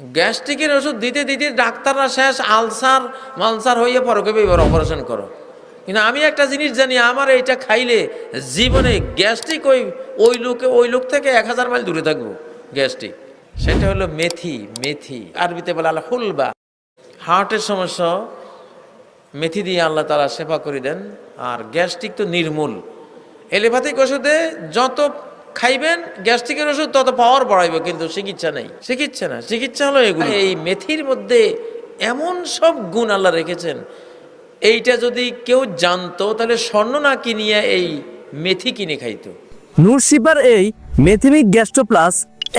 গ্যাস্ট্রিকের ওষুধ দিতে দিতে ডাক্তাররা শেষ আলসার মালসার হয়ে পরকে এবার অপারেশন করো। কিন্তু আমি একটা জিনিস জানি, আমার এইটা খাইলে জীবনে গ্যাস্ট্রিক ওই ওই লোকে, ওই লোক থেকে এক হাজার মাইল দূরে থাকব গ্যাস্ট্রিক। সেটা হলো মেথি মেথি। আরবিতে বলে আল্লাহ হুলবা। হার্টের সমস্যা, মেথি দিয়ে আল্লাহ তালা সেবা করে দেন। আর গ্যাস্ট্রিক তো নির্মূল। এলোপ্যাথিক ওষুধে যত খাইবেন গ্যাস্ট্রিকের ওষুধ তত পাওয়ার বাড়াইব কিন্তু চিকিৎসা নেই। চিকিৎসা না চিকিৎসা হলো এগুলো। এই মেথির মধ্যে এমন সব গুণ আল্লাহ রেখেছেন। এইটা যদি কেউ জানতো তাহলে স্বর্ণ না কিনিয়ে এই মেথি কিনে খাইতো। নুরসিপার এই মেথিমিক গ্যাস্ট্রোপ্লাস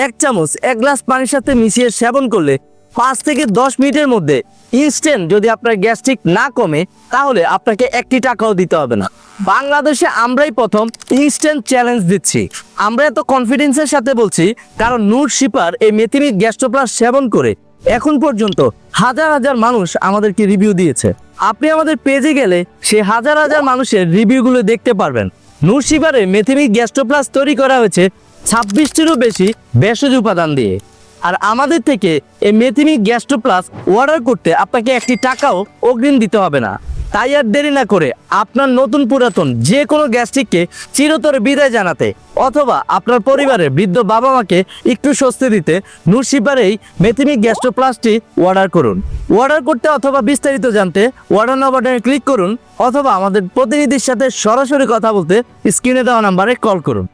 এক চামচ এক গ্লাস পানির সাথে মিশিয়ে সেবন করলে পাঁচ থেকে দশ মিনিটের মধ্যে ইনস্ট্যান্ট যদি আপনার গ্যাস্ট্রিক না কমে, তাহলে আপনাকে একটি টাকাও দিতে হবে না। বাংলাদেশে আমরাই প্রথম ইনস্ট্যান্ট চ্যালেঞ্জ দিচ্ছি। আমরা এত কনফিডেন্সের সাথে বলছি, কারণ নূর শিপার এই মেথিমিক গ্যাস্ট্রোপ্লাস সেবন করে এখন পর্যন্ত হাজার হাজার মানুষ আমাদেরকে রিভিউ দিয়েছে। আপনি আমাদের পেজে গেলে সেই হাজার হাজার মানুষের রিভিউগুলো দেখতে পারবেন। নুরসিবারে মেথিমিক গ্যাস্ট্রোপ্লাস তৈরি করা হয়েছে ছাব্বিশটিরও বেশি ভেষজ উপাদান দিয়ে। আর আমাদের থেকে এই মেথিমিক গ্যাস্ট্রোপ্লাস অর্ডার করতে আপনাকে একটি টাকাও অগ্রিম দিতে হবে না। তাই আর দেরি না করে আপনার নতুন পুরাতন যে কোনো গ্যাস্ট্রিককে চিরতরে বিদায় জানাতে অথবা আপনার পরিবারের বৃদ্ধ বাবা মাকে একটু স্বস্তি দিতে নুরসিপারেই মেথিমিক গ্যাস্ট্রোপ্লাসটি অর্ডার করুন। অর্ডার করতে অথবা বিস্তারিত জানতে অর্ডার নাও বাটনে ক্লিক করুন অথবা আমাদের প্রতিনিধির সাথে সরাসরি কথা বলতে স্ক্রিনে দেওয়া নাম্বারে কল করুন।